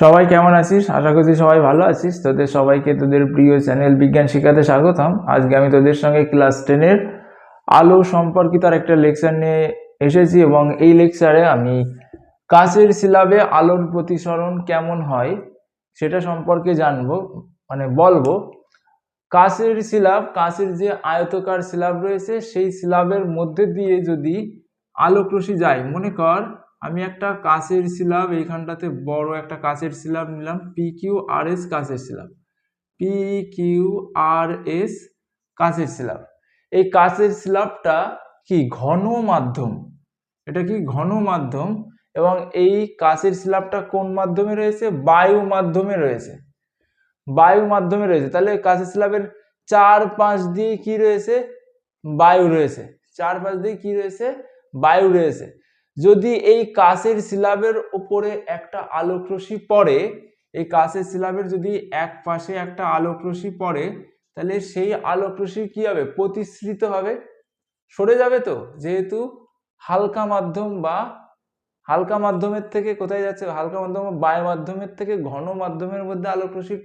সবাই কেমন আছিস? আশা করছি সবাই ভালো আছিস। তোদের সবাইকে তোদের প্রিয় চ্যানেল বিজ্ঞান শিখাতে স্বাগতম। আজকে আমি তোদের সঙ্গে ক্লাস টেনের আলো সম্পর্কিত আর একটা লেকচার নিয়ে এসেছি এবং এই লেকচারে আমি কাচের সিলাবে আলোর প্রতিসরণ কেমন হয় সেটা সম্পর্কে জানব মানে বলব। কাচের সিলাব, কাচের যে আয়তকার সিলাব রয়েছে, সেই সিলাবের মধ্যে দিয়ে যদি আলোকরশ্মি যায়, মনে কর আমি একটা কাচের সিলাব এইখানটাতে বড় একটা কাচের সিলাব নিলাম পি কিউ আর এস কাচের slab P Q R S কাচের সিলাব এই কাচের সিলাবটা কি? ঘন মাধ্যম। এটা কি? ঘন মাধ্যম। এবং এই কাচের সিলাবটা কোন মাধ্যমে রয়েছে? বায়ু মাধ্যমে রয়েছে। বায়ু মাধ্যমে রয়েছে। তাহলে কাচের স্ল্যাবের চার পাঁচ দিয়ে কি রয়েছে? বায়ু রয়েছে। চার পাঁচ দিয়ে কি রয়েছে? বায়ু রয়েছে। যদি এই কাচের সিলাবের উপরে একটা আলোক রশ্মি পড়ে, এই কাচের সিলাবের যদি এক পাশে একটা আলোক রশ্মি পড়ে, তাহলে সেই আলোক রশ্মি কি হবে? প্রতিসৃত হবে? সরে যাবে তো, যেহেতু হালকা মাধ্যম বা হালকা মাধ্যমের থেকে কোথায় যাচ্ছে? হালকা মাধ্যম বা বায়ু মাধ্যমের থেকে ঘন মাধ্যমের মধ্যে আলোক রশ্মি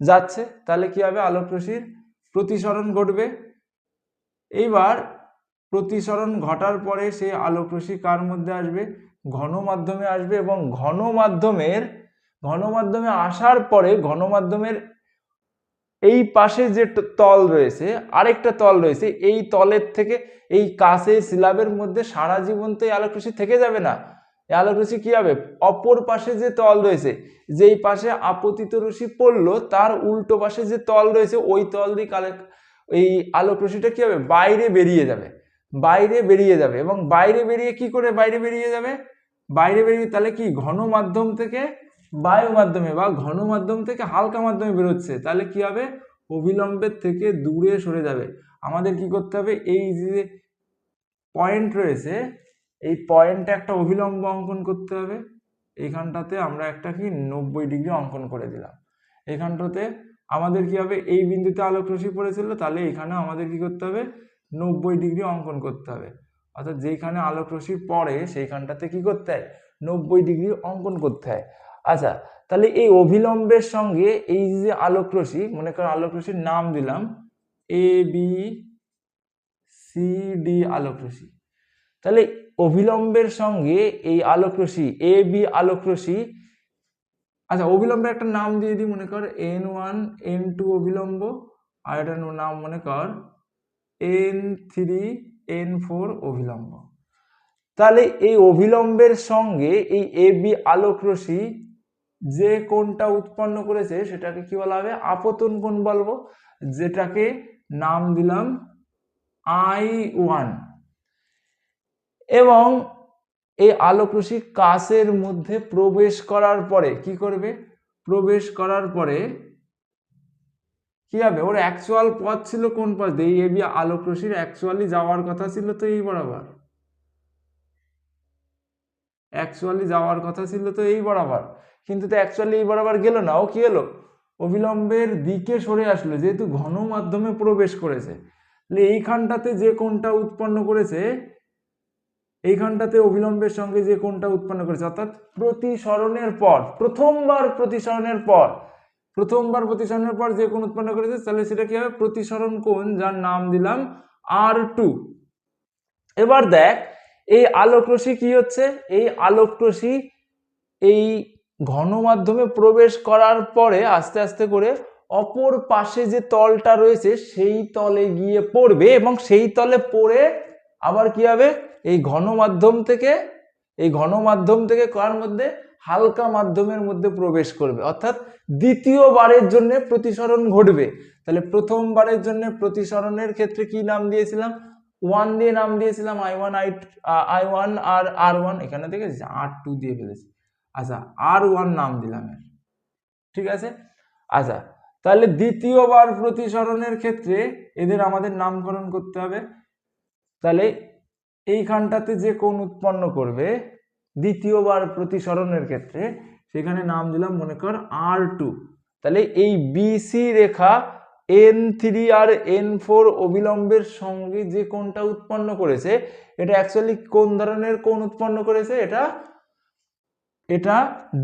যাচ্ছে, তাহলে কি হবে? আলোক রশ্মির প্রতিসরণ ঘটবে। এইবার প্রতিসরণ ঘটার পরে সেই আলোক রশ্মি কার মধ্যে আসবে? ঘন মাধ্যমে আসবে এবং ঘন মাধ্যমের, ঘন মাধ্যমে আসার পরে ঘন মাধ্যমের এই পাশে যে তল রয়েছে, আরেকটা তল রয়েছে, এই তলের থেকে এই কাছে সিলাবের মধ্যে সারা জীবন তো এই আলোক রশ্মি থেকে যাবে না। এই আলোক রশ্মি কি হবে? অপর পাশে যে তল রয়েছে, যেই পাশে আপতিত রশ্মি পড়ল, তার উল্টো পাশে যে তল রয়েছে, ওই তল দিয়ে কালে, এই আলোক রশ্মিটা কি হবে? বাইরে বেরিয়ে যাবে। বাইরে বেরিয়ে যাবে। এবং বাইরে বেরিয়ে কি করে বাইরে বেরিয়ে যাবে? বাইরে বেরিয়ে তাহলে কি ঘন মাধ্যম থেকে বায়ু মাধ্যমে বা ঘন মাধ্যম থেকে হালকা মাধ্যমে বেরোচ্ছে। তাহলে কি হবে? অবিলম্বের থেকে দূরে সরে যাবে। আমাদের কি করতে হবে? এই যে পয়েন্ট রয়েছে, এই পয়েন্টে একটা অভিলম্ব অঙ্কন করতে হবে। এইখানটাতে আমরা একটা কি নব্বই ডিগ্রি অঙ্কন করে দিলাম। এইখানটাতে আমাদের কি হবে? এই বিন্দুতে আলোক রশ্মি পড়েছিল, তাহলে এখানে আমাদের কি করতে হবে? নব্বই ডিগ্রি অঙ্কন করতে হবে। অর্থাৎ যেখানে আলোক রশ্মি পড়ে, সেইখানটাতে কি করতে হয়? নব্বই ডিগ্রি অঙ্কন করতে হয়। আচ্ছা তাহলে এই অভিলম্বের সঙ্গে এই যে আলোক রশ্মি, মনে করো আলোক রশ্মির নাম দিলাম এ বি সি ডি আলোক রশ্মি। তাহলে অভিলম্বের সঙ্গে এই আলোক রশ্মি এ বি আলোক রশ্মি আচ্ছা অবিলম্বের একটা নাম দিয়ে দিই, মনে কর এন ওয়ান এন টু অভিলম্ব, আর একটা নাম মনে কর এন থ্রি এন ফোর অভিলম্ব। তাহলে এই অভিলম্বের সঙ্গে এই এ বি আলোক যে কোণটা উৎপন্ন করেছে সেটাকে কি বলা হবে? আপতন কোণ বলব, যেটাকে নাম দিলাম আই ওয়ান এবং এই আলোক রশ্মি মধ্যে প্রবেশ করার পরে কি করবে? প্রবেশ করার পরে কি হবে? ওর অ্যাকচুয়াল পথ ছিল কোন পথ? এই এবি আলোক রশ্মির অ্যাকচুয়ালি যাওয়ার কথা ছিল তো এই বরাবর। অ্যাকচুয়ালি যাওয়ার কথা ছিল তো এই বরাবর। কিন্তু তো অ্যাকচুয়ালি এই বরাবর গেল না। ও কি এলো অবিলম্বের দিকে সরে আসলো, যেহেতু ঘন মাধ্যমে প্রবেশ করেছে। তাহলে এইখানটাতে যে কোনটা উৎপন্ন করেছে, এইখানটাতে অবিলম্বের সঙ্গে যে কোনটা উৎপন্ন করেছে, অর্থাৎ প্রতিসরণের পর, প্রথমবার প্রতিসরণের পর প্রথমবার প্রতিসরণের পর যে কোণ উৎপন্ন করেছে, তাহলে সেটা কি হবে? প্রতিসরণ কোণ, যার নাম দিলাম আর টু এবার দেখ, এই আলোক রশ্মি কি হচ্ছে? এই আলোক এই ঘন মাধ্যমে প্রবেশ করার পরে আস্তে আস্তে করে অপর পাশে যে তলটা রয়েছে, সেই তলে গিয়ে পড়বে এবং সেই তলে পড়ে আবার কি হবে? এই ঘন মাধ্যম থেকে, এই ঘন মাধ্যম থেকে কার মধ্যে হালকা মাধ্যমের মধ্যে প্রবেশ করবে। অর্থাৎ দ্বিতীয়বারের জন্য প্রতিসরণ ঘটবে। তাহলে প্রথমবারের জন্য প্রতিসরণের ক্ষেত্রে কি নাম দিয়েছিলাম? ওয়ান দিয়ে নাম দিয়েছিলাম I one I I one R R one এখানে থেকে আর টু দিয়ে ফেলেছি। আচ্ছা আর ওয়ান নাম দিলাম এর। ঠিক আছে? আচ্ছা তাহলে দ্বিতীয়বার প্রতিসরণের ক্ষেত্রে এদের আমাদের নামকরণ করতে হবে। তাহলে এইখানটাতে যে কোন উৎপন্ন করবে দ্বিতীয়বার প্রতিসরণের ক্ষেত্রে সেখানে নাম দিলাম, মনে কর আর টু তাহলে এই বিসি রেখা এন থ্রি আর এন ফোর অবিলম্বের সঙ্গে যে কোনটা উৎপন্ন করেছে, এটা অ্যাকচুয়ালি কোন ধরনের কোন উৎপন্ন করেছে? এটা এটা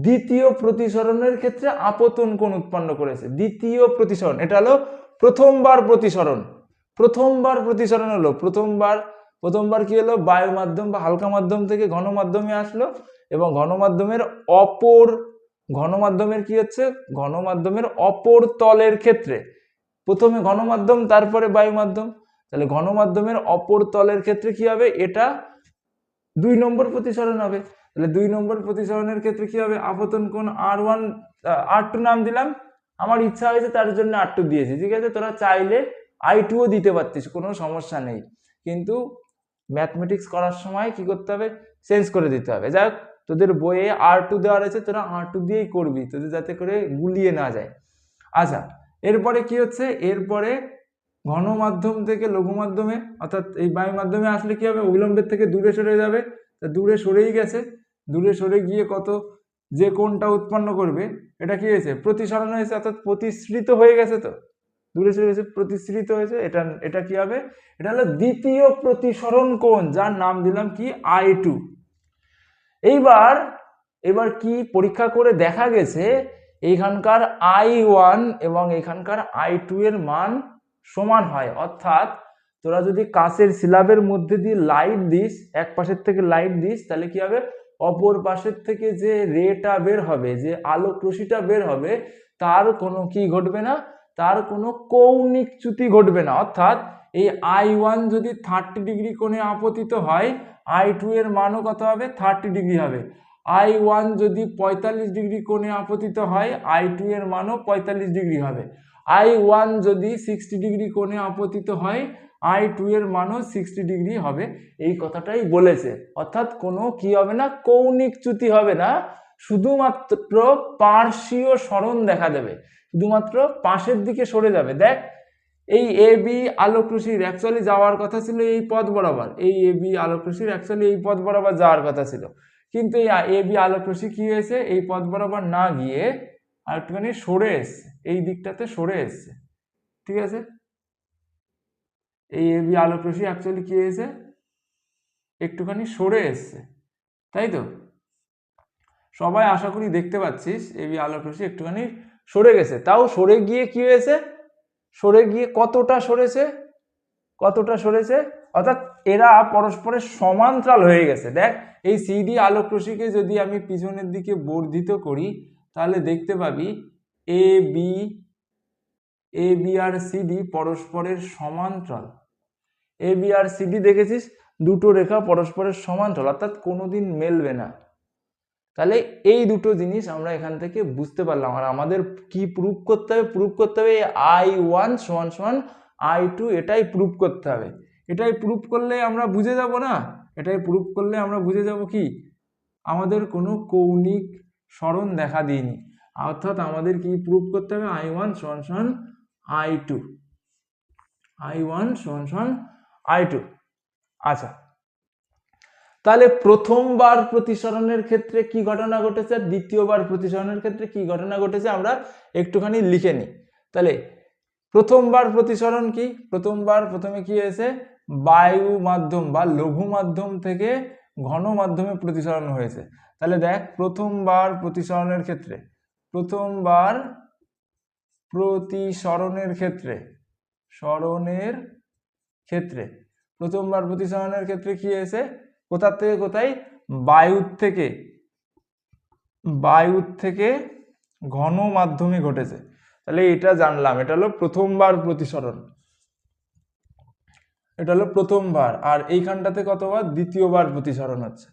দ্বিতীয় প্রতিসরণের ক্ষেত্রে আপতন কোণ উৎপন্ন করেছে। দ্বিতীয় প্রতিসরণ, এটা হলো প্রথমবার প্রতিসরণ। প্রথমবার প্রতিসরণ হলো, প্রথমবার প্রথমবার কি হলো? বায়ু মাধ্যম বা হালকা মাধ্যম থেকে ঘন মাধ্যমে আসলো এবং ঘন মাধ্যমের অপর ঘন মাধ্যমের কি হচ্ছে? ঘন মাধ্যমের অপর তলের ক্ষেত্রে। প্রথমে ঘন মাধ্যম তারপরে বায়ু মাধ্যম তাহলে ঘন মাধ্যমের অপর তলের ক্ষেত্রে কি হবে? এটা দুই নম্বর প্রতিসরণ হবে। তাহলে দুই নম্বর প্রতিসরণের ক্ষেত্রে কি হবে? আপতন কোণ আর ওয়ান আর টু নাম দিলাম। আমার ইচ্ছা হয়েছে তার জন্য আর টু দিয়েছি, ঠিক আছে? তোরা চাইলে আই টুও দিতে পারতিস, কোনো সমস্যা নেই। কিন্তু ম্যাথমেটিক্স করার সময় কি করতে হবে? চেঞ্জ করে দিতে হবে। যাই হোক, তোদের বইয়ে আর টু দেওয়া রয়েছে তোরা আর টু দিয়েই করবি, তোদের যাতে করে গুলিয়ে না যায়। আচ্ছা এরপরে কি হচ্ছে? এরপরে ঘন মাধ্যম থেকে লঘু মাধ্যমে অর্থাৎ এই বায়ু মাধ্যমে আসলে কি হবে? অবিলম্বের থেকে দূরে সরে যাবে। তা দূরে সরেই গেছে। দূরে সরে গিয়ে কত যে কোনটা উৎপন্ন করবে, এটা কি হয়েছে? প্রতিসরণ হয়েছে, অর্থাৎ প্রতিশ্রিত হয়ে গেছে তো। দূরে সরে গেছে প্রতিশ্রিত হয়েছে, এটা এটা কি হবে? এটা হলো দ্বিতীয় প্রতিসরণ কোণ, যার নাম দিলাম কি? আই টু এইবার, এবার কি পরীক্ষা করে দেখা গেছে, এইখানকার আই ওয়ান এবং এখানকার আই টু এর মান সমান হয়। অর্থাৎ, তোরা যদি কাঁচের সিলাবের মধ্যে দিয়ে লাইট দিস, এক পাশের থেকে লাইট দিস, তাহলে কি হবে? অপর পাশের থেকে যে রেটা বের হবে, যে আলোক রশ্মিটা বের হবে, তার কোনো কি ঘটবে না? তার কোনো কৌণিক চ্যুতি ঘটবে না। অর্থাৎ এই আই ওয়ান যদি থার্টি ডিগ্রি কোণে আপতিত হয়, আই টু এর মানও কত হবে? থার্টি ডিগ্রি হবে। আই ওয়ান যদি পঁয়তাল্লিশ ডিগ্রি কোণে আপতিত হয়, আই টু এর মানও পঁয়তাল্লিশ ডিগ্রি হবে। আই ওয়ান যদি সিক্সটি ডিগ্রি কোণে আপতিত হয়, আই টু এর মানও সিক্সটি ডিগ্রি হবে। এই কথাটাই বলেছে। অর্থাৎ কোনো কি হবে না? কৌণিক চ্যুতি হবে না। শুধুমাত্র পার্শ্বীয় স্মরণ দেখা দেবে। শুধুমাত্র পাশের দিকে সরে যাবে। দেখ, এই এ বি আলোক অ্যাকচুয়ালি যাওয়ার কথা ছিল এই পথ বরাবর। এই এ বি আলোক অ্যাকচুয়ালি এই পথ বরাবর যাওয়ার কথা ছিল। কিন্তু এই এ বি আলোক কি হয়েছে? এই পথ বরাবর না গিয়ে আর একটুখানি সরে এসছে। এই দিকটাতে সরে এসছে। ঠিক আছে? এই এ বি আলোক অ্যাকচুয়ালি কি হয়েছে? একটুখানি সরে এসছে। তাই তো? সবাই আশা করি দেখতে পাচ্ছিস। এ বি আলোক একটুখানি সরে গেছে। তাও সরে গিয়ে কি হয়েছে? সরে গিয়ে কতটা সরেছে? কতটা সরেছে? অর্থাৎ এরা পরস্পরের সমান্তরাল হয়ে গেছে। দেখ, এই সিডি আলোক রশ্মিকে যদি আমি পিছনের দিকে বর্ধিত করি, তাহলে দেখতে পাবি এ, বি এ, বি আর সিডি পরস্পরের সমান্তরাল। এ, বি আর সিডি দেখেছিস? দুটো রেখা পরস্পরের সমান্তরাল, অর্থাৎ কোনোদিন মেলবে না। তাহলে এই দুটো জিনিস আমরা এখান থেকে বুঝতে পারলাম। আর আমাদের কি প্রুফ করতে হবে? প্রুফ করতে হবে আই ওয়ান সমান সমান আই টু এটাই প্রুফ করতে হবে। এটাই প্রুফ করলে আমরা বুঝে যাব না? এটাই প্রুফ করলে আমরা বুঝে যাব কি? আমাদের কোনো কৌণিক স্মরণ দেখা দিইনি। অর্থাৎ আমাদের কি প্রুফ করতে হবে? আই ওয়ান সমান সমান আই টু আই ওয়ান সমান সমান আই টু আচ্ছা তাহলে প্রথমবার প্রতিসরণের ক্ষেত্রে কি ঘটনা ঘটেছে? দ্বিতীয়বার প্রতিসরণের ক্ষেত্রে কি ঘটনা ঘটেছে? আমরা একটুখানি লিখে নিই। তাহলে প্রথমবার প্রতিসরণ কি? প্রথমবার প্রথমে কি হয়েছে? বায়ু মাধ্যম বা লঘু মাধ্যম থেকে ঘন মাধ্যমে প্রতিসরণ হয়েছে। তাহলে দেখ, প্রথমবার প্রতিসরণের ক্ষেত্রে, প্রথমবার প্রতিসরণের ক্ষেত্রে, সরণের ক্ষেত্রে, প্রথমবার প্রতিসরণের ক্ষেত্রে কি হয়েছে? কোথার থেকে কোথায়? বায়ুর থেকে। বায়ুর থেকে ঘন মাধ্যমে ঘটেছে। তাহলে এটা জানলাম, এটা হলো প্রথমবার প্রতিসরণ। এটা হলো প্রথমবার, আর এইখানটাতে কতবার? দ্বিতীয়বার প্রতিসরণ হচ্ছে।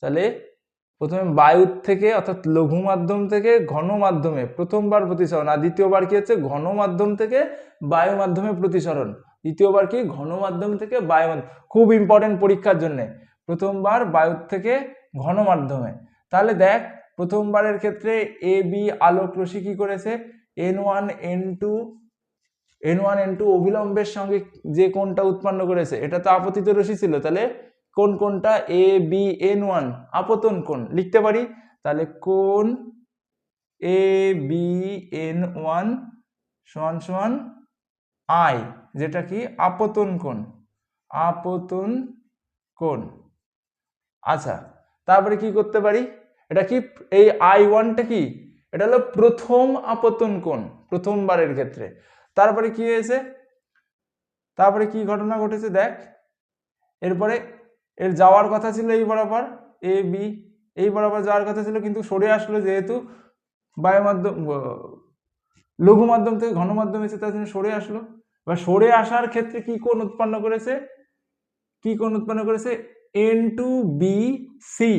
তাহলে প্রথমে বায়ুর থেকে, অর্থাৎ লঘু মাধ্যম থেকে ঘন মাধ্যমে প্রথমবার প্রতিসরণ, আর দ্বিতীয়বার কি হচ্ছে? ঘন মাধ্যম থেকে বায়ু মাধ্যমে প্রতিসরণ। দ্বিতীয়বার কি? ঘন মাধ্যম থেকে বায়ু খুব ইম্পর্টেন্ট পরীক্ষার জন্যে। প্রথমবার বায়ুর থেকে ঘন মাধ্যমে। তাহলে দেখ, প্রথমবারের ক্ষেত্রে এ বি আলোক রশ্মি কি করেছে? N one N two N one N two অবিলম্বের সঙ্গে যে কোনটা উৎপন্ন করেছে, এটা তো আপতিত রশ্মি ছিল। তাহলে কোন কোনটা এ বি এন ওয়ান আপতন কোন লিখতে পারি? তাহলে কোন এ বি এন ওয়ান সমান সমান আই যেটা কি? আপতন কোণ আপতন কোণ। আচ্ছা তারপরে কি করতে পারি? এটা কি এই আই ওয়ানটা কি? এটা হলো প্রথম আপতন কোণ, প্রথমবারের ক্ষেত্রে। তারপরে কি হয়েছে? তারপরে কি ঘটনা ঘটেছে দেখ। এরপরে এর যাওয়ার কথা ছিল এই বরাবর এ বি এই বরাবর যাওয়ার কথা ছিল, কিন্তু সরে আসলো যেহেতু বায়ু মাধ্যম লঘু মাধ্যম থেকে ঘন মাধ্যম এসে তার জন্য সরে আসলো। এবার সরে আসার ক্ষেত্রে কি কোণ উৎপন্ন করেছে? কি কোণ উৎপন্ন করেছে? এন টু বি সি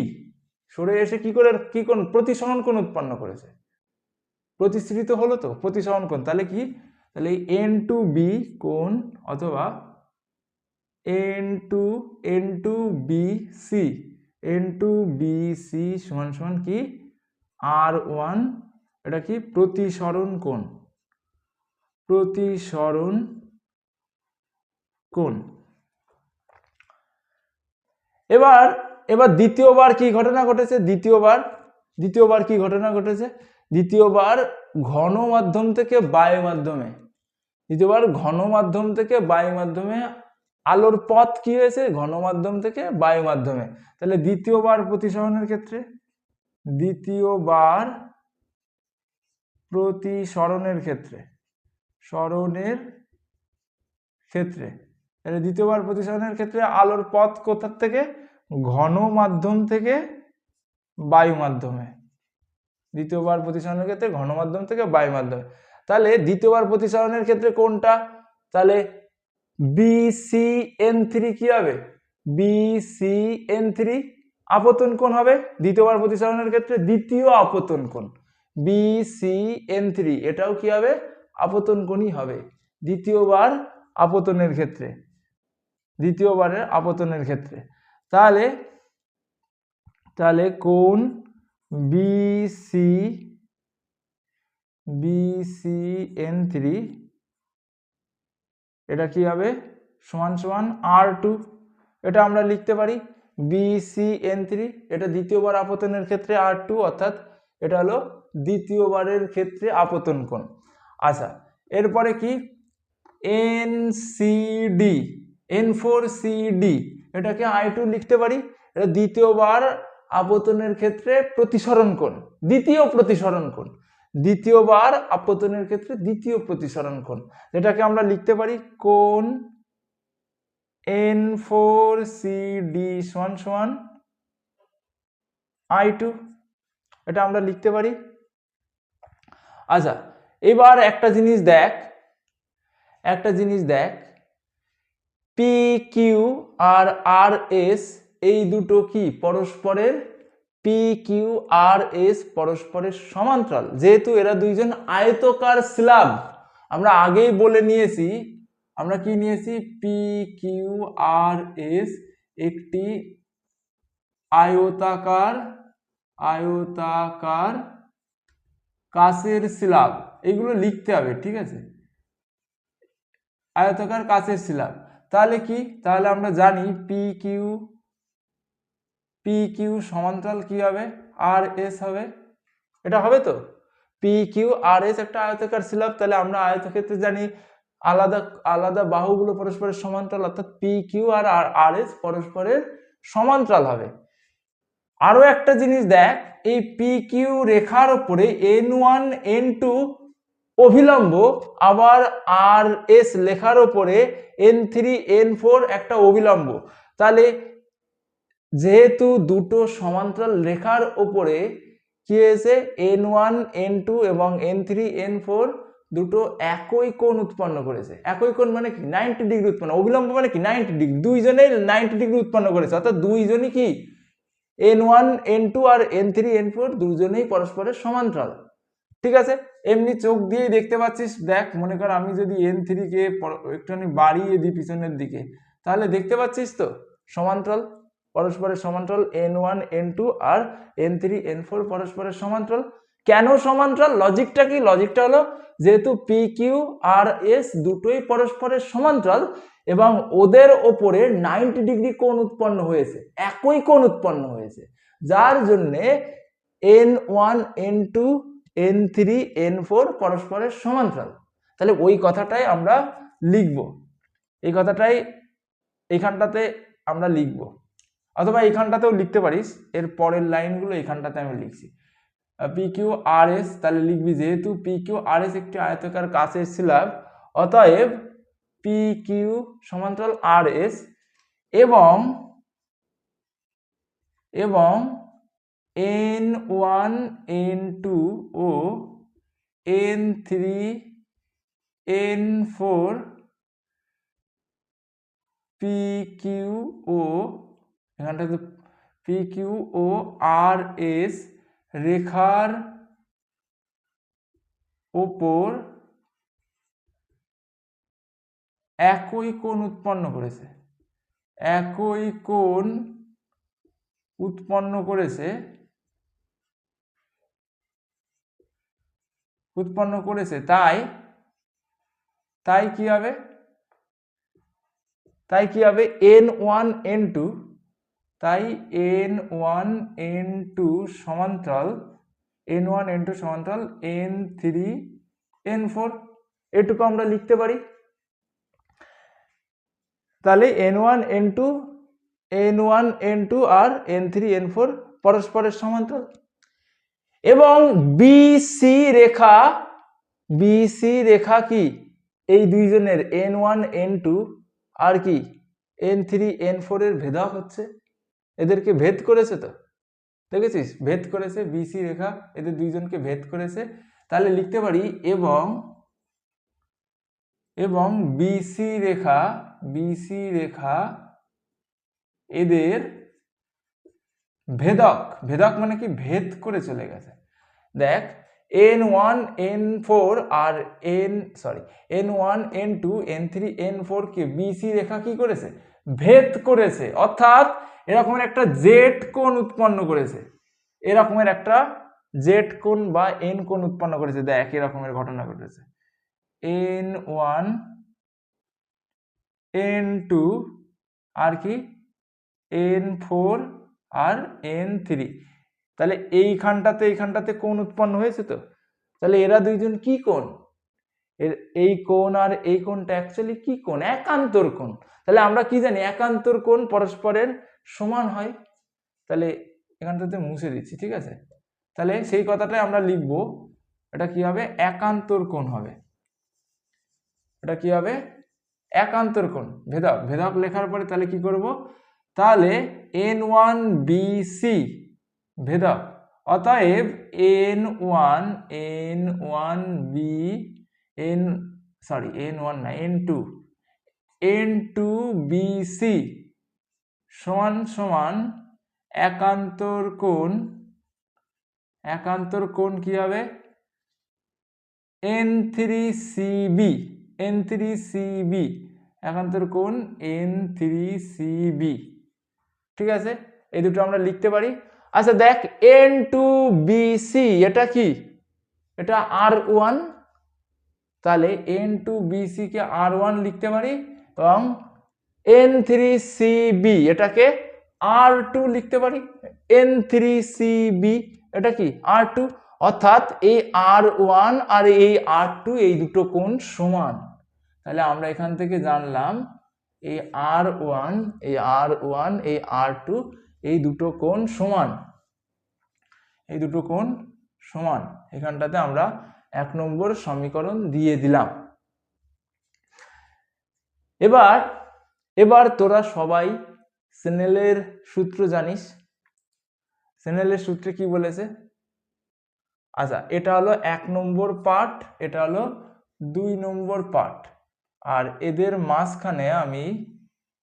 সরে এসে কি করে, কি কোণ প্রতিসরণ কোণ উৎপন্ন করেছে? প্রতিশ্রিত হলো তো, প্রতিসরণ কোণ। তাহলে কি? তাহলে এন টু বি কোণ অথবা N two N two B C N two B C সমান সমান কি? আর ওয়ান এটা কি? প্রতিসরণ কোণ। প্রতিসরণ কোণ। এবার এবার দ্বিতীয়বার কি ঘটনা ঘটেছে? দ্বিতীয়বার দ্বিতীয়বার কি ঘটনা ঘটেছে? দ্বিতীয়বার ঘন মাধ্যম থেকে বায়ু মাধ্যমে দ্বিতীয়বার ঘন মাধ্যম থেকে বায়ু মাধ্যমে আলোর পথ কি হয়েছে? ঘন মাধ্যম থেকে বায়ু মাধ্যমে তাহলে দ্বিতীয়বার প্রতিসরণের ক্ষেত্রে, দ্বিতীয়বার প্রতিসরণের ক্ষেত্রে, সরণের ক্ষেত্রে, তাহলে দ্বিতীয়বার প্রতিসরণের ক্ষেত্রে আলোর পথ কোথার থেকে? ঘন মাধ্যম থেকে বায়ু মাধ্যমে। দ্বিতীয়বার প্রতিসরণের ক্ষেত্রে ঘন মাধ্যম থেকে বায়ু মাধ্যমে। তাহলে দ্বিতীয়বার প্রতিসরণের ক্ষেত্রে কোনটা? তাহলে বি সি এন থ্রি কি হবে? বি সি এন থ্রি আপতন কোণ হবে। দ্বিতীয়বার প্রতিসরণের ক্ষেত্রে দ্বিতীয় আপতন কোণ। বি সি এন থ্রি এটাও কি হবে? আপতন কোণই হবে। দ্বিতীয়বার আপতনের ক্ষেত্রে। দ্বিতীয়বারের আপতনের ক্ষেত্রে। তাহলে তাহলে কোন? বিসি এন থ্রি এটা কি হবে? সমান সমান আর টু এটা আমরা লিখতে পারি। বিসি এন থ্রি এটা দ্বিতীয়বার আপতনের ক্ষেত্রে আর টু অর্থাৎ এটা হলো দ্বিতীয়বারের ক্ষেত্রে আপতন কোণ। আচ্ছা এরপরে কি? N C D N four C D এটাকে আই টু লিখতে পারি। এটা দ্বিতীয়বার আপতনের ক্ষেত্রে প্রতিসরণ কোণ, দ্বিতীয় প্রতিসরণ কোণ। দ্বিতীয়বার আপতনের ক্ষেত্রে দ্বিতীয় প্রতিসরণ কোণ, যেটাকে আমরা লিখতে পারি কোণ এন ফোর সি ডি সমান সমান আই টু এটা আমরা লিখতে পারি। আচ্ছা এবার একটা জিনিস দেখ, একটা জিনিস দেখ। পি আর আর এস এই দুটো কি পরস্পরের? পি আর এস পরস্পরের সমান্তরাল। যেহেতু এরা দুইজন আয়তকার স্ল্যাব, আমরা আগেই বলে নিয়েছি, আমরা কি নিয়েছি? পি কিউ আর এস একটি আয়তাকার আয়তাকার কাছের স্ল্যাব। এগুলো লিখতে হবে, ঠিক আছে? আয়তাকার কাছের স্ল্যাব। তাহলে কি? তাহলে আমরা জানি পি কিউ পি কিউ সমান্তরাল কি হবে? আর এস হবে। এটা হবে তো? পি কিউ আর এস একটা আয়তাকার স্ল্যাব তাহলে আমরা আয়তক্ষেত্রে জানি আলাদা আলাদা বাহুগুলো পরস্পরের সমান্তরাল, অর্থাৎ পি কিউ আর আর এস পরস্পরের সমান্তরাল হবে। আরও একটা জিনিস দেখ, এই পি কিউ রেখার ওপরে এন ওয়ান এন টু অভিলম্ব আবার আর এস লেখার ওপরে এন থ্রি এন ফোর একটা অবিলম্ব তাহলে যেহেতু দুটো সমান্তরাল রেখার ওপরে কি হয়েছে? এন ওয়ান এন টু এবং এন থ্রি এন ফোর দুটো একই কোণ উৎপন্ন করেছে। একই কোণ মানে কি? নাইনটি ডিগ্রি উৎপন্ন। অবিলম্ব মানে কি? নাইনটি ডিগ্রি দুইজনেই নাইনটি ডিগ্রি উৎপন্ন করেছে। অর্থাৎ দুইজনই কি? এন ওয়ান এন টু আর এন থ্রি এন ফোর দুজনেই পরস্পরের সমান্তরাল। ঠিক আছে? এমনি চোখ দিয়েই দেখতে পাচ্ছিস। দেখ, মনে কর আমি যদি এন থ্রিকে একটুখানি বাড়িয়ে দিই পিছনের দিকে। তাহলে দেখতে পাচ্ছিস তো? সমান্তরাল, পরস্পরের সমান্তরাল এন ওয়ান এন টু আর এন থ্রি এন ফোর পরস্পরের সমান্তরাল। কেন সমান্তরাল? লজিকটা কি? লজিকটা হলো যেহেতু পি কিউ আর এস দুটোই পরস্পরের সমান্তরাল এবং ওদের ওপরে নাইনটি ডিগ্রি কোণ উৎপন্ন হয়েছে। একই কোণ উৎপন্ন হয়েছে। যার জন্যে N one N two N three N four পরস্পরের সমান্তরাল। তাহলে ওই কথাটাই আমরা লিখব। এই কথাটাই এইখানটাতে আমরা লিখব। অথবা এইখানটাতেও লিখতে পারিস। এর পরের লাইনগুলো এইখানটাতে আমি লিখছি। পি কিউ আর এস তাহলে লিখবি যেহেতু পি কিউ আর এস একটি আয়তকার কাছের স্ল্যাব অতএব পি কিউ সমান্তরাল আর এস এবং এবং এন ওয়ান এন টু ও N three N four P Q ও এখানটাতে পি কিউ ও আর এস রেখার ওপর একই কোণ উৎপন্ন করেছে। একই কোণ উৎপন্ন করেছে উৎপন্ন করেছে। তাই তাই কি হবে? তাই কি হবে? এন ওয়ান এন টু তাই এন ওয়ান এন টু সমান্তরাল এন ওয়ান এন টু সমান্তরাল এন থ্রি এন ফোর এটুকু আমরা লিখতে পারি। তাহলে N one N two N one N two আর এন থ্রি এন ফোর পরস্পরের সমান্তরাল। এবং বিসি রেখা বিসি রেখা কি? এই দুইজনের এন ওয়ান এন টু আর কি? এন থ্রি এন ফোর এর ভেদক হচ্ছে। এদেরকে ভেদ করেছে তো? দেখেছিস? ভেদ করেছে বিসি রেখা, এদের দুইজনকে ভেদ করেছে। তাহলে লিখতে পারি এবং এবং বিসি রেখা বিসি রেখা, এদের ভেদক ভেদক মানে কি? ভেদ করে চলে গেছে। দেখ এন ওয়ান এন ফোর আর N sorry N one N two N three N four কে বিসি রেখা কি করেছে? ভেদ করেছে। অর্থাৎ এরকমের একটা জেড কোণ উৎপন্ন করেছে। এরকমের একটা জেড কোণ বা এন কোণ উৎপন্ন করেছে। দেখ, এরকমের ঘটনা ঘটেছে। এন ওয়ান এন টু আর কি? এন ফোর আর এন থ্রি তাহলে এইখানটাতে এইখানটাতে কোণ উৎপন্ন হয়েছে তো? তাহলে এরা দুইজন কি কোণ? এর এই কোণ আর এই কোণটা অ্যাকচুয়ালি কি কোণ? একান্তর কোণ। তাহলে আমরা কি জানি, একান্তর কোণ পরস্পরের সমান হয়। তাহলে এখানটাতে মুছে দিচ্ছি, ঠিক আছে? তাহলে সেই কথাটাই আমরা লিখব। এটা কি হবে? একান্তর কোণ হবে। এটা কি হবে? একান্তর কোণ। ভেদক। ভেদক লেখার পরে তাহলে কি করব? তাহলে এন ওয়ান বি সি ভেদক। অতএব N one N one B N sorry N one না N two N two B C সমান সমান একান্তর কোণ একান্তর কোণ কি হবে? N three C B N three C B একান্তর কোণ এন থ্রি সি বি ঠিক আছে? এই দুটো আমরা লিখতে পারি। আচ্ছা দেখ এন টু বি সি এটা কি? এটা আর ওয়ান তাহলে এন টু বি সি কে আর ওয়ান লিখতে পারি এবং এন থ্রি সি বি এটাকে আর টু লিখতে পারি। এন থ্রি সি বি এটা কি? আর টু অর্থাৎ এই আর ওয়ান আর এই আর টু এই দুটো কোণ সমান। তাহলে আমরা এখান থেকে জানলাম এই আর ওয়ান এই আর ওয়ান এই আর টু এই দুটো কোণ সমান। এই দুটো কোণ সমান। এখানটাতে আমরা এক নম্বর সমীকরণ দিয়ে দিলাম। এবার এবার তোরা সবাই সেনেলের সূত্র জানিস। স্নেলের সূত্রে কি বলেছে? আচ্ছা এটা হলো এক নম্বর পার্ট এটা হলো দুই নম্বর পার্ট আর এদের মাঝখানে আমি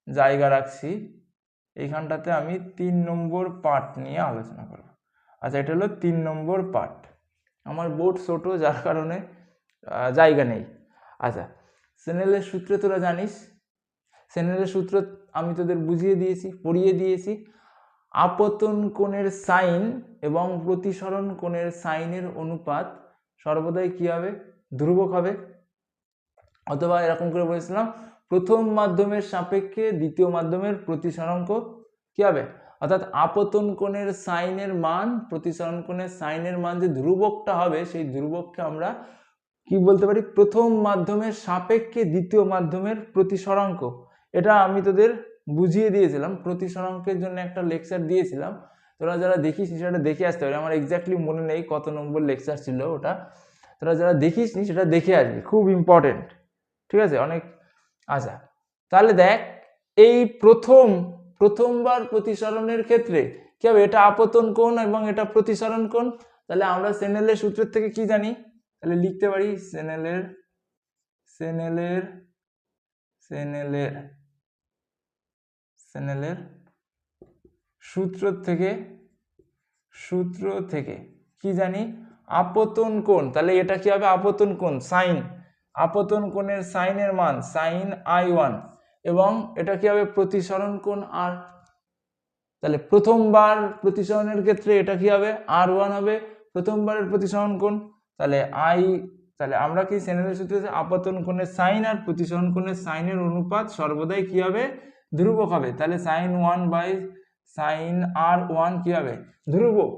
জায়গা রাখছি। এইখানটাতে আমি তিন নম্বর পার্ট নিয়ে আলোচনা করব। আচ্ছা এটা হলো তিন নম্বর পার্ট। আমার বোর্ড ছোটো, যার কারণে জায়গা নেই। আচ্ছা সেনেলের সূত্রে তোরা জানিস? সেনেলের সূত্র আমি তোদের বুঝিয়ে দিয়েছি, পড়িয়ে দিয়েছি। আপতন কোণের সাইন এবং প্রতিসরণ কোণের সাইনের অনুপাত সর্বদাই কী হবে? ধ্রুবক হবে। অথবা এরকম করে বলেছিলাম, প্রথম মাধ্যমের সাপেক্ষে দ্বিতীয় মাধ্যমের প্রতিসরাঙ্ক কী হবে? অর্থাৎ আপতন কোণের সাইনের মান, প্রতিসরণ কোণের সাইনের মান যে ধ্রুবকটা হবে, সেই ধ্রুবককে আমরা কি বলতে পারি? প্রথম মাধ্যমের সাপেক্ষে দ্বিতীয় মাধ্যমের প্রতিসরাঙ্ক এটা আমি তোদের বুঝিয়ে দিয়েছিলাম প্রতিসরাঙ্কের জন্য একটা লেকচার দিয়েছিলাম। তোরা যারা দেখিস সেটা দেখে আসতে পারে। আমার এক্স্যাক্টলি মনে নেই কত নম্বর লেকচার ছিল ওটা। তোরা যারা দেখিস সেটা দেখে আসবি। খুব ইম্পর্টেন্ট ঠিক আছে? অনেক আচ্ছা। তাহলে দেখ, এই প্রথম, প্রথমবার প্রতিসরণের ক্ষেত্রে কি হবে? এটা আপতন কোণ এবং এটা প্রতিসরণ কোণ। তাহলে আমরা সেনেলের সূত্রের থেকে কি জানি? তাহলে লিখতে পারি সেনেলের সেনেলের সেনেলের সেনেলের সূত্র থেকে সূত্র থেকে কি জানি? আপতন কোণ। তাহলে এটা কি হবে? আপতন কোণ, সাইন। আপতন কোণের সাইনের মান, সাইন আই ওয়ান। এবং এটা কি হবে? প্রতিসরণ কোণ আর। তাহলে প্রথমবার প্রতিসরণের ক্ষেত্রে এটা কি হবে? আর ওয়ান হবে। প্রথমবারের প্রতিসরণ কোণ, তাহলে আই, তাহলে আমরা কি সেনেলের সূত্রে আপতন কোণের সাইন আর প্রতিসরণ কোণের সাইনের অনুপাত সর্বদাই কি হবে? ধ্রুবক হবে। তাহলে sine one by sine r one কি হবে? ধ্রুবক।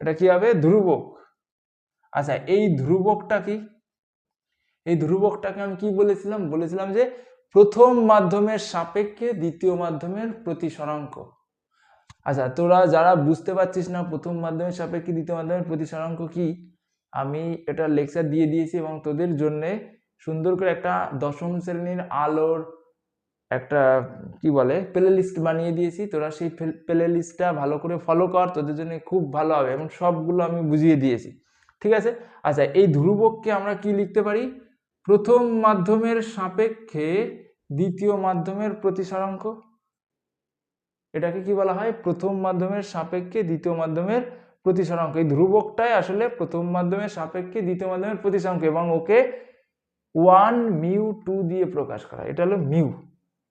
এটা কি হবে? ধ্রুবক। আচ্ছা এই ধ্রুবকটা কি? এই ধ্রুবকটাকে আমি কি বলেছিলাম? বলেছিলাম যে প্রথম মাধ্যমের সাপেক্ষে দ্বিতীয় মাধ্যমের প্রতিসরাঙ্ক। আচ্ছা তোরা যারা বুঝতে পারছিস না প্রথম মাধ্যমের সাপেক্ষে দ্বিতীয় মাধ্যমের প্রতিসরাঙ্ক কি, আমি এটা লেকচার দিয়ে দিয়েছি এবং তোদের জন্যে সুন্দর করে একটা দশম শ্রেণির আলোর একটা, কি বলে প্লে লিস্ট বানিয়ে দিয়েছি। তোরা সেই প্লে লিস্টটা ভালো করে ফলো কর, তোদের জন্য খুব ভালো হবে এবং সবগুলো আমি বুঝিয়ে দিয়েছি। ঠিক আছে? আচ্ছা এই ধ্রুবককে আমরা কি লিখতে পারি? প্রথম মাধ্যমের সাপেক্ষে দ্বিতীয় মাধ্যমের প্রতিসরাঙ্ক এটাকে কি বলা হয়? প্রথম মাধ্যমের সাপেক্ষে দ্বিতীয় মাধ্যমের প্রতিসরাঙ্ক এই ধ্রুবকটাই আসলে প্রথম মাধ্যমের সাপেক্ষে দ্বিতীয় মাধ্যমের প্রতিসরাঙ্ক এবং ওকে ওয়ান মিউ টু দিয়ে প্রকাশ করা এটা হলো মিউ।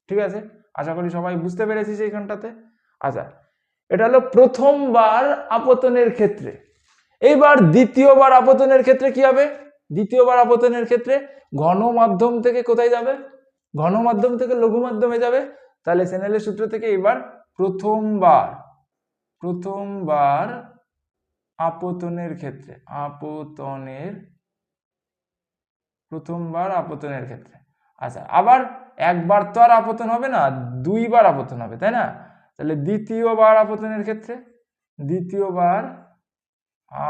ঠিক আছে? আশা করি সবাই বুঝতে পেরেছিস এইখানটাতে আচ্ছা এটা হলো প্রথমবার আপতনের ক্ষেত্রে। এইবার দ্বিতীয়বার আপতনের ক্ষেত্রে কি হবে? দ্বিতীয়বার আপতনের ক্ষেত্রে ঘন মাধ্যম থেকে কোথায় যাবে? ঘন মাধ্যম থেকে লঘু মাধ্যমে যাবে? তাহলে সেনেলের সূত্র থেকে এবার প্রথমবার প্রথমবার আপতনের ক্ষেত্রে আপতনের প্রথমবার আপতনের ক্ষেত্রে। আচ্ছা আবার একবার তো আর আপতন হবে না, দুইবার আপতন হবে, তাই না? তাহলে দ্বিতীয়বার আপতনের ক্ষেত্রে, দ্বিতীয়বার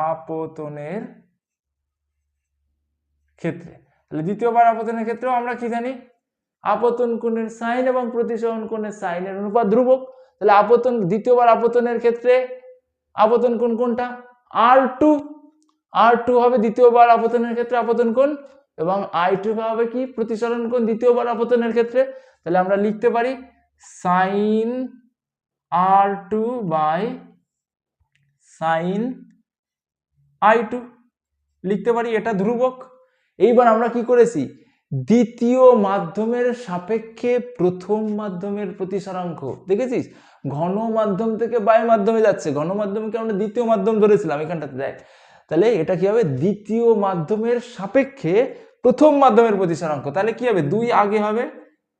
আপতনের ক্ষেত্রে। তাহলে দ্বিতীয়বার আপতনের ক্ষেত্রেও আমরা কি জানি? আপতন কোণের সাইন এবং প্রতিসরণ কোণের সাইনের অনুপাত ধ্রুবক। তাহলে আপতন, দ্বিতীয়বার আপতনের ক্ষেত্রে আপতন কোণ কোনটা? আর টু আর টু হবে দ্বিতীয়বার আপতনের ক্ষেত্রে আপতন কোণ এবং আই টু হবে কি? প্রতিসরণ কোণ দ্বিতীয়বার আপতনের ক্ষেত্রে। তাহলে আমরা লিখতে পারি sine r two by sine i two লিখতে পারি এটা ধ্রুবক। এইবার আমরা কি করেছি? দ্বিতীয় মাধ্যমের সাপেক্ষে প্রথম মাধ্যমের প্রতিসরাঙ্ক দেখেছিস? ঘন মাধ্যম থেকে বায়ু মাধ্যমে যাচ্ছে। ঘন মাধ্যমকে আমরা দ্বিতীয় মাধ্যম ধরেছিলাম এখানটাতে, দেখ। তাহলে এটা কি হবে? দ্বিতীয় মাধ্যমের সাপেক্ষে প্রথম মাধ্যমের প্রতিসরাঙ্ক তাহলে কি হবে? দুই আগে হবে,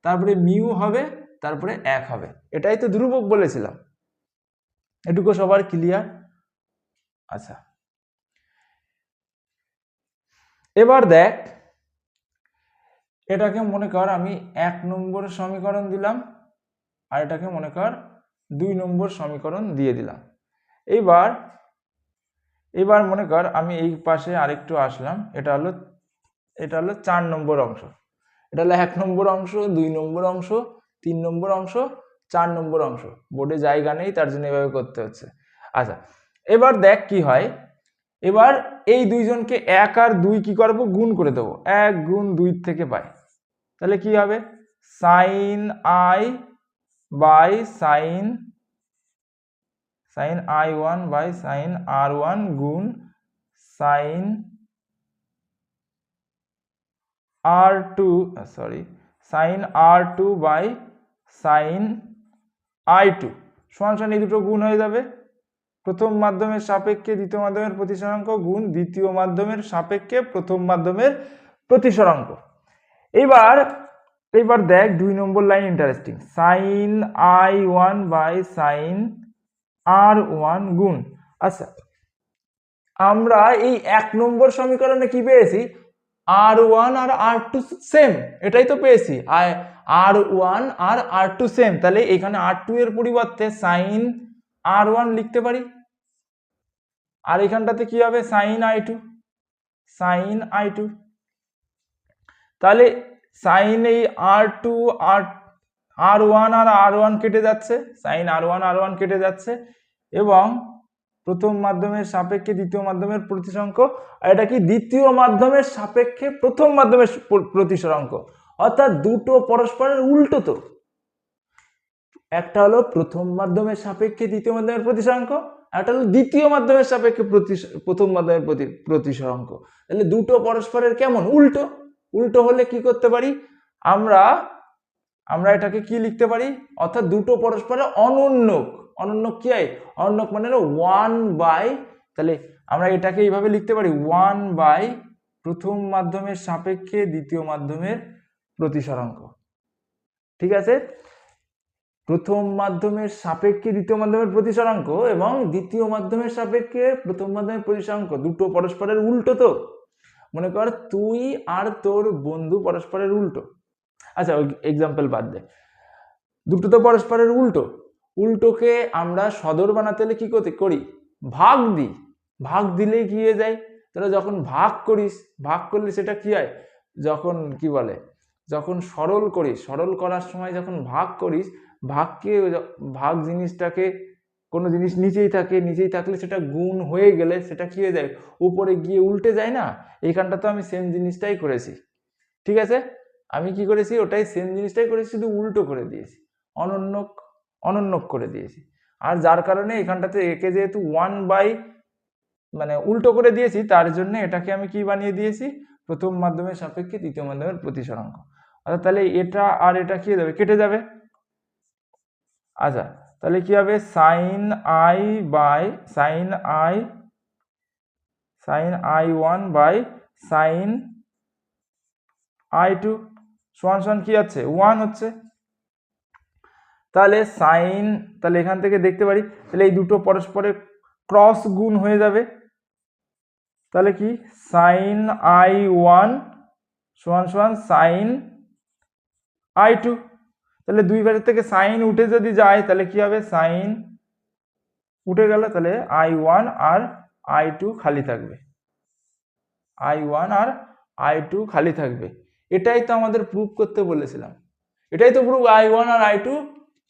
তারপরে মিউ হবে, তারপরে এক হবে। এটাই তো ধ্রুবক বলেছিলাম। এটুকু সবার ক্লিয়ার আচ্ছা। এবার দেখ। এটাকে মনে কর আমি এক নম্বর সমীকরণ দিলাম, আর এটাকে মনে কর দুই নম্বর সমীকরণ দিয়ে দিলাম। এইবার এবার মনে কর আমি এই পাশে আরেকটু আসলাম, এটা হলো এটা হলো চার নম্বর অংশ। এটা হলো এক নম্বর অংশ, দুই নম্বর অংশ, তিন নম্বর অংশ, চার নম্বর অংশ। বোর্ডে জায়গা নেই, তার জন্য এভাবে করতে হচ্ছে। আচ্ছা এবার দেখ কি হয়। এবার এই দুইজনকে এক আর দুই কি করব? গুণ করে দেবো। এক গুণ দুই থেকে পাই। তাহলে কি হবে? Sine i by sine sine i one by sine r one গুণ sine r two, sorry, sine r two by sine i two. সমান সমান এই দুটো গুণ হয়ে যাবে। প্রথম মাধ্যমের সাপেক্ষে দ্বিতীয় মাধ্যমের প্রতিসরাঙ্ক গুণ দ্বিতীয় মাধ্যমের সাপেক্ষে প্রথম মাধ্যমের প্রতিসরাঙ্ক এবার এবার দেখ দুই নম্বর line interesting sine i one by sine r one গুণ। আচ্ছা আমরা এই এক নম্বর সমীকরণে কি পেয়েছি? আর ওয়ান আর আর টু সেম এটাই তো পেয়েছি। আর ওয়ান আর আর টু সেম তাহলে এখানে আর টু এর পরিবর্তে সাইন আর ওয়ান লিখতে পারি? আর এখানটাতে কি হবে? Sine i two sine i two তাহলে সাইন এই আর টু আর আর ওয়ান আর আর ওয়ান কেটে যাচ্ছে। Sine r one r one কেটে যাচ্ছে এবং প্রথম মাধ্যমের সাপেক্ষে দ্বিতীয় মাধ্যমের প্রতিসংখ্য আর এটা কি দ্বিতীয় মাধ্যমের সাপেক্ষে প্রথম মাধ্যমের প- প্রতিসরাঙ্ক? অর্থাৎ দুটো পরস্পরের উল্টো তো। একটা হলো প্রথম মাধ্যমের সাপেক্ষে দ্বিতীয় মাধ্যমের একটা হলো দ্বিতীয় মাধ্যমের সাপেক্ষে প্রথম মাধ্যমের প্রতি প্রতিসরাঙ্ক তাহলে দুটো পরস্পরের কেমন? উল্টো। উল্টো হলে কি করতে পারি? আমরা আমরা এটাকে কি লিখতে পারি? অর্থাৎ দুটো পরস্পরের অনন্যক। অনন্যক কি হয়? অনন্যক মানে ওয়ান বাই তাহলে আমরা এটাকে এইভাবে লিখতে পারি ওয়ান বাই প্রথম মাধ্যমের সাপেক্ষে দ্বিতীয় মাধ্যমের প্রতিসরাঙ্ক ঠিক আছে? প্রথম মাধ্যমের সাপেক্ষে দ্বিতীয় মাধ্যমের প্রতিসরাঙ্ক এবং দ্বিতীয় মাধ্যমের সাপেক্ষে প্রথম মাধ্যমের প্রতিসরাঙ্ক দুটো পরস্পরের উল্টো তো। মনে কর তুই আর তোর বন্ধু পরস্পরের উল্টো। আচ্ছা এক্সাম্পল বাদ দে। দুটো তো পরস্পরের উল্টো। উল্টোকে আমরা সদর বানাতে হলে কি করতে করি? ভাগ দিই। ভাগ দিলেই কি হয়ে যায়? তাহলে যখন ভাগ করিস, ভাগ করলে সেটা কি হয়? যখন কি বলে? যখন সরল করিস। সরল করার সময় যখন ভাগ করিস ভাগকে ভাগ জিনিসটাকে কোনো জিনিস নিচেই থাকে, নিচেই থাকলে সেটা গুণ হয়ে গেলে সেটা কি হয়ে যায়? উপরে গিয়ে উল্টে যায় না? এইখানটা তো আমি সেম জিনিসটাই করেছি। ঠিক আছে? আমি কি করেছি? ওটাই সেম জিনিসটাই করেছি, শুধু উল্টো করে দিয়েছি। অনন্যক অনন্যক করে দিয়েছি। আর যার কারণে এখানটাতে একে যেহেতু ওয়ান বাই মানে উল্টো করে দিয়েছি, তার জন্য এটাকে আমি কি বানিয়ে দিয়েছি? প্রথম মাধ্যমের সাপেক্ষে দ্বিতীয় মাধ্যমের প্রতিসরাঙ্ক। অর্থাৎ তাহলে এটা আর এটা কি যাবে? কেটে যাবে। আচ্ছা তাহলে কি হবে? Sine i by sine i sine i one by sine i two সমান সমান কি আছে ওয়ান হচ্ছে। তাহলে সাইন তাহলে এখান থেকে দেখতে পারি, তাহলে এই দুটো পরস্পরের ক্রস গুণ হয়ে যাবে। তাহলে কি? সাইন আই ওয়ান সমান সমান সাইন আই টু তাহলে দুই ঘরের থেকে সাইন উঠে যদি যায়, তাহলে কি হবে? সাইন উঠে গেল, তাহলে আই ওয়ান আর আই টু খালি থাকবে। আই ওয়ান আর আই টু খালি থাকবে। এটাই তো আমাদের প্রুভ করতে বলেছিলাম। এটাই তো প্রুভ আই ওয়ান আর আই টু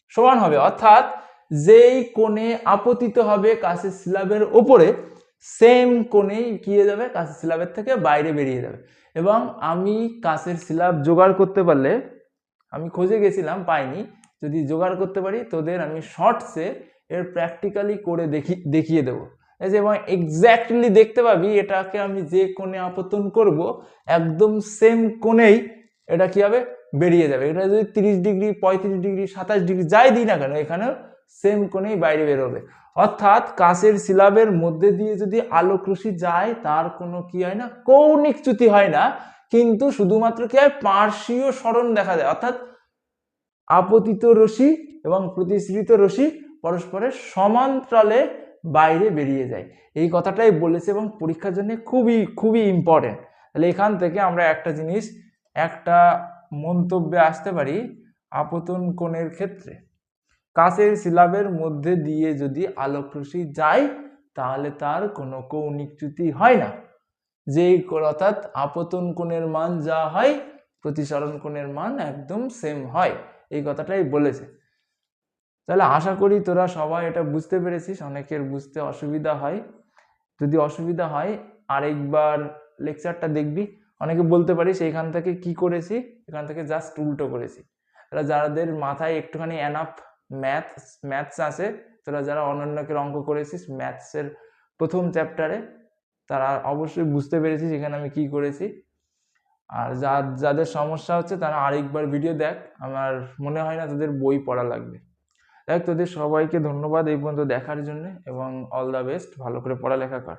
সমান হবে। অর্থাৎ যেই কোণে আপতিত হবে কাছের সিলাবের ওপরে সেম কোণেই হয়ে যাবে? কাছের সিলাবের থেকে বাইরে বেরিয়ে যাবে। এবং আমি কাছের সিলাব জোগাড় করতে পারলে আমি খোঁজে গেছিলাম, পাইনি। যদি জোগাড় করতে পারি, তোদের আমি শর্টসে এর প্র্যাকটিক্যালি করে দেখি, দেখিয়ে দেবো। এবং এক্স্যাক্টলি দেখতে পাবি, এটাকে আমি যে কোণে আপতন করব, একদম সেম কোণেই এটা কি হবে? বেরিয়ে যাবে। এটা যদি তিরিশ ডিগ্রি, পঁয়ত্রিশ ডিগ্রি, সাতাশ ডিগ্রি যাই দিই না কেন, এখানেও সেম কোণেই বাইরে বেরোবে অর্থাৎ কাঁচের সিলাবের মধ্যে দিয়ে যদি আলোক যায়, তার কোনো কি হয় না? কৌণিক চ্যুতি হয় না। কিন্তু শুধুমাত্র কি হয়? পার্শ্বীয় স্মরণ দেখা যায়। অর্থাৎ আপতিত রশ্মি এবং প্রতিশ্রিত রশ্মি পরস্পরের সমান্তরালে বাইরে বেরিয়ে যায়। এই কথাটাই বলেছে এবং পরীক্ষার জন্য খুবই খুবই ইম্পর্টেন্ট তাহলে এখান থেকে আমরা একটা জিনিস, একটা মন্তব্যে আসতে পারি আপতন কোণের ক্ষেত্রে। কাছের সিলাবের মধ্যে দিয়ে যদি আলোক রশ্মি যায়, তাহলে তার কোনো কৌণিক চ্যুতি হয় না। কো- অর্থাৎ আপতন কোণের মান যা হয়, প্রতিসরণ কোণের মান একদম সেম হয়। এই কথাটাই বলেছে। তাহলে আশা করি তোরা সবাই এটা বুঝতে পেরেছিস, অনেকের বুঝতে অসুবিধা হয়। যদি অসুবিধা হয়, আরেকবার লেকচারটা দেখবি। অনেকে বলতে পারিস, এখান থেকে কি করেছি? এখান থেকে জাস্ট উল্টো করেছি। তাহলে যাদের মাথায় একটুখানি অ্যানাপ ম্যাথ ম্যাথস আছে, তোরা যারা অনন্যকের অঙ্ক করেছিস ম্যাথসের প্রথম চ্যাপ্টারে তারা অবশ্যই বুঝতে পেরেছি সেখানে আমি কি করেছি। আর যা, যাদের সমস্যা হচ্ছে তারা আরেকবার ভিডিও দেখ, আমার মনে হয় না তাদের বই পড়া লাগবে। দেখ, তোদের সবাইকে ধন্যবাদ এই পর্যন্ত দেখার জন্য এবং অল দ্য বেস্ট ভালো করে পড়ালেখা কর।